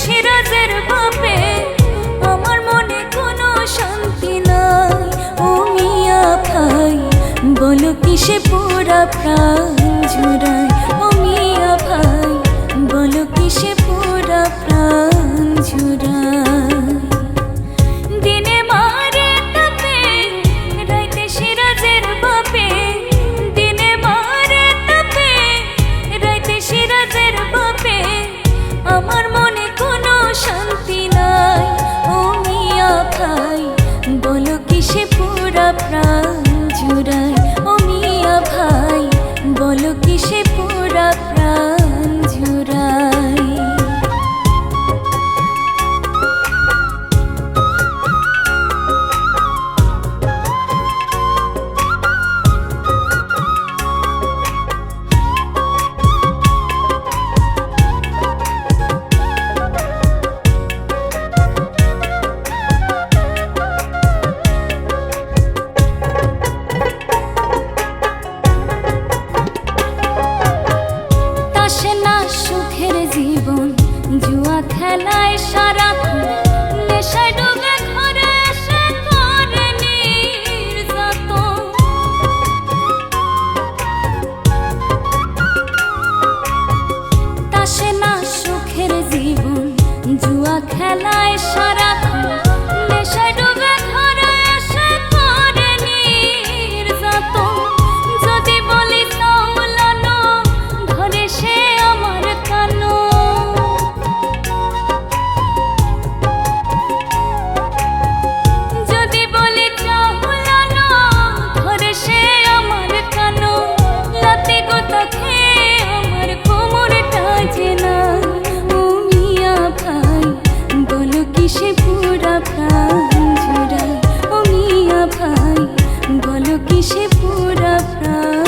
সিরাজের বাপে আমার মনে কোনো শান্তি নাই। ও মিয়া ভাই বলো কিসে পোড়া প্রায় খেলায় সারা নেশায় ডুবে ঘরে এসে করে নির্যাত তাসে না সুখের জীবন, জুয়া খেলায় সারা নেশায় পুরা প্রাণ।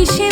কিসে